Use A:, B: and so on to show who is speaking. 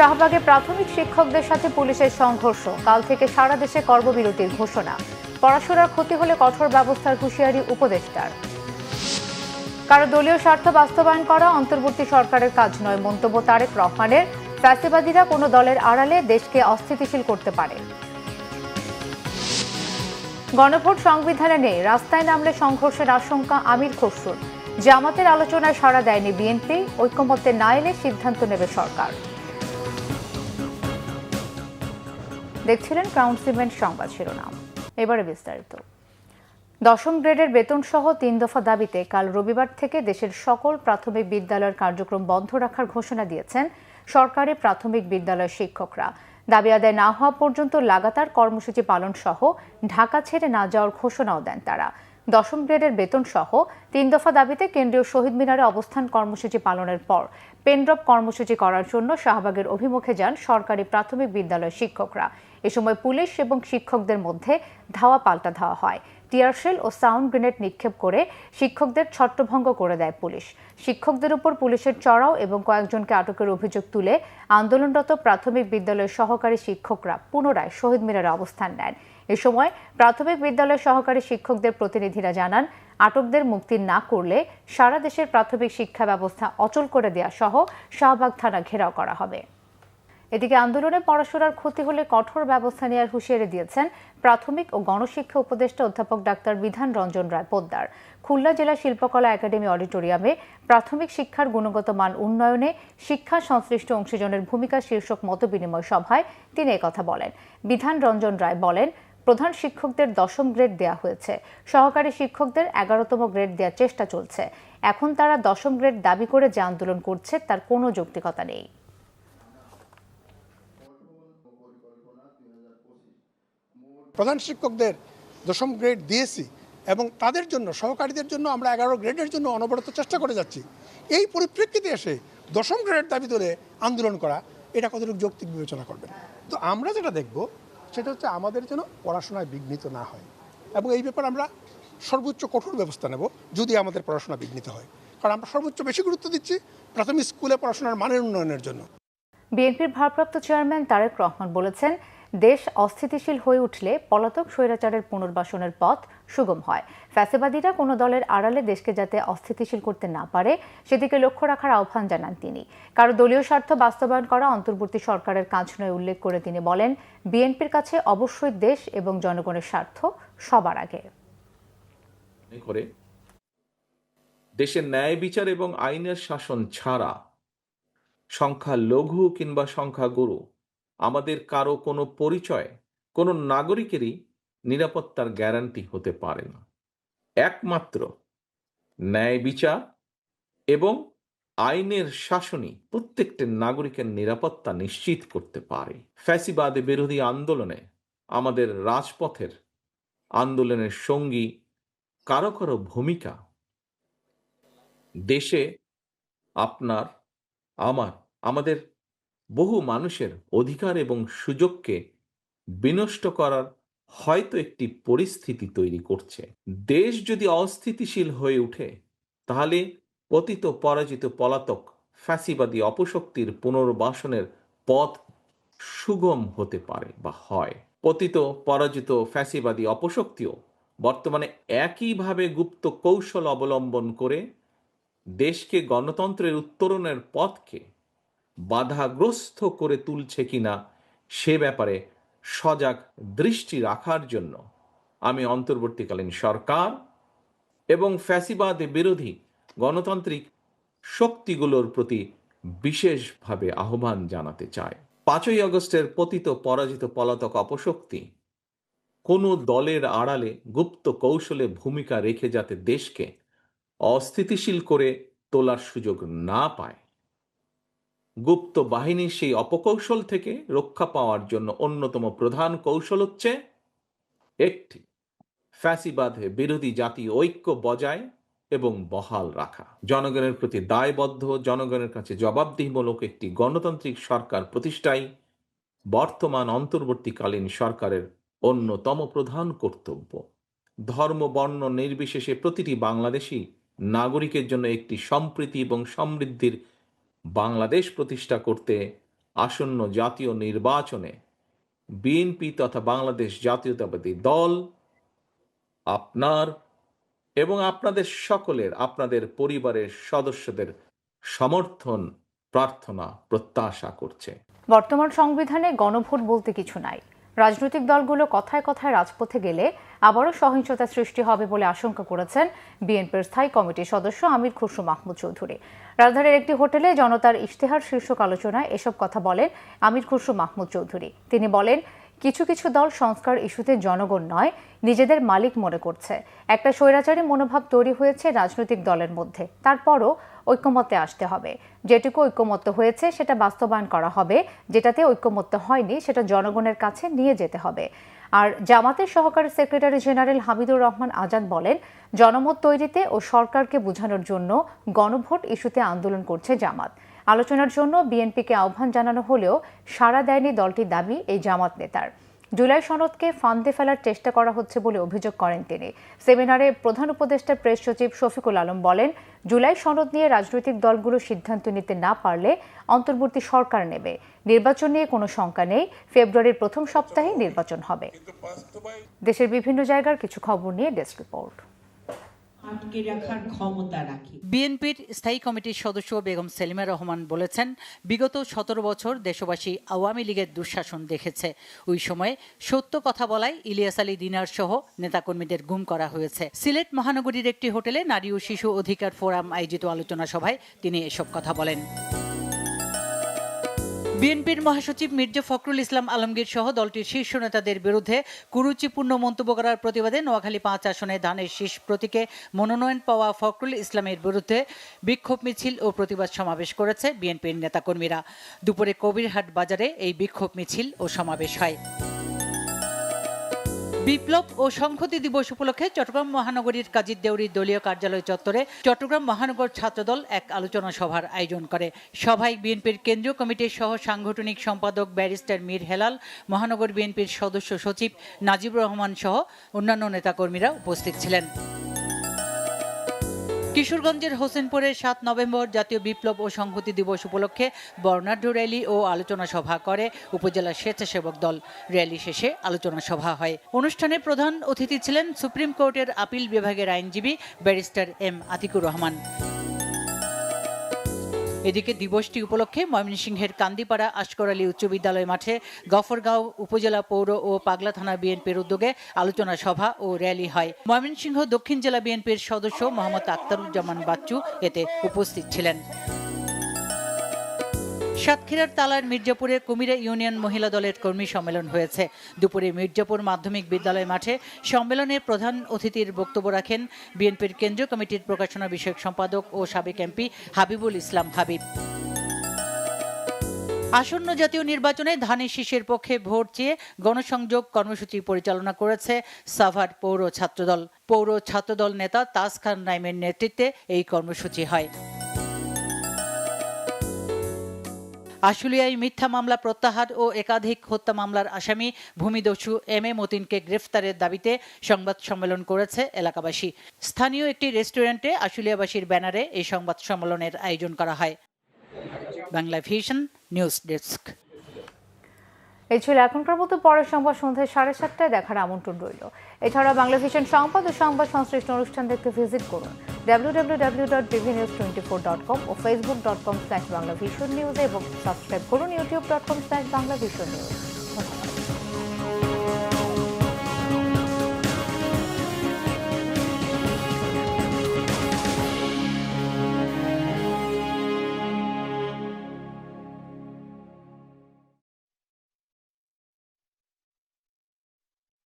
A: শাহবাগে প্রাথমিক শিক্ষকদের সাথে পুলিশের সংঘর্ষ। কাল থেকে সারা দেশে কর্মবিরতির ঘোষণা। পড়াশোনার ক্ষতি হলে কঠোর ব্যবস্থার হুঁশিয়ারি উপদেষ্টার। কারও দলীয় স্বার্থ বাস্তবায়ন করা অন্তর্বর্তী সরকারের কাজ নয়, মন্তব্য তারেক রহমানের। ফ্যাসিবাদীরা কোনো দলের আড়ালে দেশকে অস্থিতিশীল করতে পারে। গণভোট সংবিধানে নেই, রাস্তায় নামলে সংঘর্ষের আশঙ্কা আমির খসরুর। জামাতের আলোচনায় সাড়া দেয়নি বিএনপি, ঐক্যমত্যে না এলে সিদ্ধান্ত নেবে সরকার। দেখছিলেন ক্রাউন সিমেন্ট সংবাদ শিরোনাম। এবারে বিস্তারিত। দশম গ্রেডের বেতন সহ তিন দফা দাবিতে কাল রবিবার থেকে দেশের সকল প্রাথমিক বিদ্যালয়ের কার্যক্রম বন্ধ রাখার ঘোষণা দিয়েছেন সরকারি প্রাথমিক বিদ্যালয়ের শিক্ষকরা। দাবি আদায় না হওয়া পর্যন্ত লাগাতার কর্মসূচি পালন সহ ঢাকা ছেড়ে না যাওয়ার ঘোষণাও দেন তারা। দশম গ্রেডের বেতন সহ তিন দফা দাবিতে কেন্দ্রীয় শহীদ মিনারে অবস্থান কর্মসূচি পালনের পর পেনড্রপ কর্মসূচি করার জন্য শাহবাগের অভিমুখে যান সরকারি প্রাথমিক বিদ্যালয়ের শিক্ষকরা। এ সময় পুলিশ এবং শিক্ষকদের মধ্যে ধাওয়া পাল্টা ধাওয়া হয়। টিয়ারশেল ও সাউন্ড গ্রেনেড নিক্ষেপ করে শিক্ষকদের ছত্রভঙ্গ করে দেয় পুলিশ। শিক্ষকদের উপর পুলিশের চড়াও এবং কয়েকজনকে আটকের অভিযোগ তুলে আন্দোলনরত প্রাথমিক বিদ্যালয়ের সহকারী শিক্ষকরা পুনরায় শহীদ মিনারে অবস্থান নেন। এ সময় প্রাথমিক বিদ্যালয়ের সহকারী শিক্ষকদের প্রতিনিধিরা জানান, আটকদের মুক্তি না করলে সারা দেশের প্রাথমিক শিক্ষা ব্যবস্থা অচল করে দেওয়া সহ শাহবাগ থানা ঘেরাও করা হবে। এদিকে আন্দোলনে পড়াশোনার ক্ষতি হলে কঠোর ব্যবস্থা নেওয়ার হুঁশিয়ারি দিয়েছেন প্রাথমিক ও গণশিক্ষা উপদেষ্টা অধ্যাপক ডাক্তার বিধান রঞ্জন রায় পোদ্দার। খুলনা জেলা শিল্পকলা একাডেমি অডিটোরিয়ামে প্রাথমিক শিক্ষার গুণগত মান উন্নয়নে শিক্ষা সংশ্লিষ্ট অংশীজনের ভূমিকা শীর্ষক মতবিনিময় সভায় তিনি কথা বলেন। বিধান রঞ্জন রায় বলেন প্রধান শিক্ষকদের দশম গ্রেড দেওয়া হয়েছে। সহকারী শিক্ষকদের এগারোতম গ্রেড দেওয়ার চেষ্টা চলছে। এখন তারা দশম গ্রেড দাবি করে যে আন্দোলন করছে, তার কোনো যৌক্তিকতা নেই।
B: প্রধান শিক্ষকদের দশম গ্রেড দিয়েছি এবং তাদের জন্য, সহকারীদের জন্য আমরা এগারো গ্রেডের জন্য অনবরত চেষ্টা করে যাচ্ছি। এই পরিপ্রেক্ষিতে এসে দশম গ্রেডের দাবি ধরে আন্দোলন করা, এটা কতটুকু যৌক্তিক বিবেচনা করবেন? তো আমরা যেটা দেখব সেটা হচ্ছে আমাদের যেন পড়াশোনায় বিঘ্নিত না হয়। এবং এই ব্যাপারে আমরা সর্বোচ্চ কঠোর ব্যবস্থা নেব যদি আমাদের পড়াশোনা বিঘ্নিত হয়। কারণ আমরা সর্বোচ্চ বেশি গুরুত্ব দিচ্ছি প্রাথমিক স্কুলে পড়াশোনার মানের উন্নয়নের জন্য।
A: বিএনপির ভারপ্রাপ্ত চেয়ারম্যান তারেক রহমান বলেছেন দেশ অস্থিতিশীল হয়ে উঠলে পলাতক স্বৈরাচারের পুনর্বাসনের পথ সুগম হয়। ফ্যাসেবাদীরা কোনো দলের আড়ালে দেশকে যাতে অস্থিতিশীল করতে না পারে, সেদিকে লক্ষ্য রাখার আহ্বান জানান তিনি। কারও দলীয় স্বার্থ বাস্তবায়ন করা অন্তর্বর্তী সরকারের কাজ নয় উল্লেখ করে তিনি বলেন, বিএনপির কাছে অবশ্যই দেশ এবং জনগণের স্বার্থ সবার আগে।
C: করে দেশের ন্যায় বিচার এবং আইনের শাসন ছাড়া সংখ্যা লঘু কিংবা সংখ্যা গুরু আমাদের কারও কোনো পরিচয়, কোনো নাগরিকেরই নিরাপত্তার গ্যারান্টি হতে পারে না। একমাত্র ন্যায় বিচার এবং আইনের শাসনই প্রত্যেকটি নাগরিকের নিরাপত্তা নিশ্চিত করতে পারে। ফ্যাসিবাদে বিরোধী আন্দোলনে আমাদের রাজপথের আন্দোলনের সঙ্গী কারও কারও ভূমিকা দেশে আপনার, আমার, আমাদের বহু মানুষের অধিকার এবং সুযোগকে বিনষ্ট করার হয়তো একটি পরিস্থিতি তৈরি করছে। দেশ যদি অস্থিতিশীল হয়ে ওঠে তাহলে পতিত পরাজিত পলাতক ফ্যাসিবাদী অপশক্তির পুনর্বাসনের পথ সুগম হতে পারে বা হয়। পতিত পরাজিত ফ্যাসিবাদী অপশক্তিও বর্তমানে একইভাবে গুপ্ত কৌশল অবলম্বন করে দেশকে গণতন্ত্রের উত্তরণের পথকে বাধাগ্রস্ত করে তুলছে কিনা সে ব্যাপারে সজাগ দৃষ্টি রাখার জন্য আমি অন্তর্বর্তীকালীন সরকার এবং ফ্যাসিবাদে বিরোধী গণতান্ত্রিক শক্তিগুলোর প্রতি বিশেষভাবে আহ্বান জানাতে চাই। পাঁচই আগস্টের পতিত পরাজিত পলাতক অপশক্তি কোনো দলের আড়ালে গুপ্ত কৌশলে ভূমিকা রেখে যাতে দেশকে অস্থিতিশীল করে তোলার সুযোগ না পায়। গুপ্ত বাহিনীর সেই অপকৌশল থেকে রক্ষা পাওয়ার জন্য অন্যতম প্রধান কৌশল হচ্ছে একটি, ফ্যাসিবাদে বিরোধী জাতি ঐক্য বজায় এবং বহাল রাখা। জনগণের প্রতি দায়বদ্ধ, জনগণের কাছে জবাবদিহিমূলক একটি গণতান্ত্রিক সরকার প্রতিষ্ঠাই বর্তমান অন্তর্বর্তীকালীন সরকারের অন্যতম প্রধান কর্তব্য। ধর্ম, বর্ণ নির্বিশেষে প্রতিটি বাংলাদেশি নাগরিকের জন্য একটি সম্প্রীতি এবং সমৃদ্ধির বাংলাদেশ প্রতিষ্ঠা করতে আসন্ন জাতীয় নির্বাচনে বিএনপি তথা বাংলাদেশ জাতীয়তাবাদী দল আপনার এবং আপনাদের সকলের, আপনাদের পরিবারের সদস্যদের সমর্থন, প্রার্থনা, প্রত্যাশা করছে।
A: বর্তমান সংবিধানে গণভোট বলতে কিছু নাই। রাজনৈতিক দলগুলো কথায় কথায় রাজপথে গেলে আবারও সহিংসতা সৃষ্টি হবে বলে আশঙ্কা করেছেন বিএনপির স্থায়ী কমিটির সদস্য আমির খুসরু মাহমুদ চৌধুরী। রাজধানীর একটি হোটেলে জনতার ইশতেহার শীর্ষক আলোচনায় এসব কথা বলেন আমির খুসরু মাহমুদ চৌধুরী। তিনি বলেন কিছু কিছু দল সংস্কার ইস্যুতে জনগণ নয়, নিজেদের মালিক মনে করছে। একটা স্বৈরাচারী মনোভাব তৈরি হয়েছে রাজনৈতিক দলের মধ্যে। তারপরও ঐক্যমত্যে আসতে হবে। যেটুকু ঐক্যমত্য হয়েছে, সেটা বাস্তবায়ন করা হবে। যেটাতে ঐক্যমত্য হয়নি, সেটা জনগণের কাছে নিয়ে যেতে হবে। আর জামাতের সহকারী সেক্রেটারি জেনারেল হামিদুর রহমান আজাদ বলেন, জনমত তৈরিতে ও সরকারকে বোঝানোর জন্য গণভোট ইস্যুতে আন্দোলন করছে জামাত। আলোচনার জন্য বিএনপিকে আহ্বান জানানো হলেও সাড়া দেয়নি দলটির দাবি এই জামাত নেতার। জুলাই সনদকে ফান্দে ফেলার চেষ্টা করা হচ্ছে বলে অভিযোগ করেন তিনি। সেমিনারে প্রধান উপদেষ্টা প্রেস সচিব শফিকুল আলম বলেন, জুলাই সনদ নিয়ে রাজনৈতিক দলগুলো সিদ্ধান্ত নিতে না পারলে অন্তর্বর্তী সরকার নেবে। নির্বাচন নিয়ে কোনো শঙ্কা নেই, ফেব্রুয়ারির প্রথম সপ্তাহে নির্বাচন হবে। দেশের বিভিন্ন জায়গার কিছু খবর নিয়ে ডেস্ক রিপোর্ট।
D: বিএনপির স্থায়ী কমিটির সদস্য বেগম সেলিমা রহমান বলেছেন, বিগত সতেরো বছর দেশবাসী আওয়ামী লীগের দুঃশাসন দেখেছে। ওই সময়ে সত্য কথা বলায় ইলিয়াস আলী দিনার সহ নেতাকর্মীদের গুম করা হয়েছে। সিলেট মহানগরীর একটি হোটেলে নারী ও শিশু অধিকার ফোরাম আয়োজিত আলোচনা সভায় তিনি এসব কথা বলেন। বিএনপির মহাসচিব মির্জা ফখরুল ইসলাম আলমগীর সহ দলটির শীর্ষ নেতাদের বিরুদ্ধে কুরুচিপূর্ণ মন্তব্য করার প্রতিবাদে নোয়াখালী পাঁচ আসনে ধানের শীর্ষ প্রতীকে মনোনয়ন পাওয়া ফখরুল ইসলামের বিরুদ্ধে বিক্ষোভ মিছিল ও প্রতিবাদ সমাবেশ করেছে বিএনপির নেতাকর্মীরা। দুপুরে কবিরহাট বাজারে এই বিক্ষোভ মিছিল ও সমাবেশ হয়। বিপ্লব ও সংহতি দিবস উপলক্ষে চট্টগ্রাম মহানগরীর কাজী দেউরির দলীয় কার্যালয় চত্বরে চট্টগ্রাম মহানগর ছাত্রদল এক আলোচনা সভার আয়োজন করে। সভায় বিএনপির কেন্দ্রীয় কমিটির সহ সাংগঠনিক সম্পাদক ব্যারিস্টার মীর হেলাল, মহানগর বিএনপির সদস্য সচিব নাজিবুর রহমান সহ অন্যান্য নেতাকর্মীরা উপস্থিত ছিলেন। কিশোরগঞ্জের হোসেনপুরে সাত নভেম্বর জাতীয় বিপ্লব ও সংহতি দিবস উপলক্ষে বর্ণাঢ্য র্যালি ও আলোচনা সভা করে উপজেলা স্বেচ্ছাসেবক দল। র্যালি শেষে আলোচনা সভা হয়। অনুষ্ঠানে প্রধান অতিথি ছিলেন সুপ্রিম কোর্টের আপিল বিভাগের আইনজীবী ব্যারিস্টার এম আতিকুর রহমান। এদিকে দিবসটি উপলক্ষে ময়মনসিংহের কান্দিপাড়া আশকর আলী উচ্চ বিদ্যালয় মাঠে গফরগাঁও উপজেলা পৌর ও পাগলা থানা বিএনপির উদ্যোগে আলোচনা সভা ও র্যালি হয়। ময়মনসিংহ দক্ষিণ জেলা বিএনপির সদস্য মোহাম্মদ আক্তারুজ্জামান বাচ্চু এতে উপস্থিত ছিলেন। সাতক্ষীরার তালার মির্জাপুরে কুমিরা ইউনিয়ন মহিলা দলের কর্মী সম্মেলন হয়েছে। দুপুরে মির্জাপুর মাধ্যমিক বিদ্যালয় মাঠে সম্মেলনে প্রধান অতিথির বক্তব্য রাখেন বিএনপির কেন্দ্রীয় কমিটির প্রকাশনা বিষয়ক সম্পাদক ও সাবেক এমপি হাবিবুল ইসলাম হাবিব। আসন্ন জাতীয় নির্বাচনে ধানের শীষের পক্ষে ভোট চেয়ে গণসংযোগ কর্মসূচি পরিচালনা করেছে সাভার পৌর ছাত্রদল। পৌর ছাত্রদল নেতা তাজ খান নাইমের নেতৃত্বে এই কর্মসূচি হয়। আশুলিয়ায় মিথ্যা মামলা প্রত্যাহার ও একাধিক হত্যা মামলার আসামি ভূমিদস্যু এম এ মতিনকে গ্রেফতারের দাবিতে সংবাদ সম্মেলন করেছে এলাকাবাসী। স্থানীয় একটি রেস্টুরেন্টে আশুলিয়াবাসীর ব্যানারে এই সংবাদ সম্মেলনের আয়োজন করা হয়। Bangla vision news desk.
A: এই ছিল এখনকার মতো, পরের সংবাদ সন্ধ্যায় সাড়ে সাতটায় দেখার আমন্ত্রণ রইল। এছাড়া বাংলা ভিশন সংবাদ ও সংবাদ সংশ্লিষ্ট অনুষ্ঠান দেখতে ভিজিট করুন W W dot BV twenty four dot com ও Facebook dot com slash Bangla vision news এবং সাবস্ক্রাইব করুন YouTube dot com slash Bangla vision news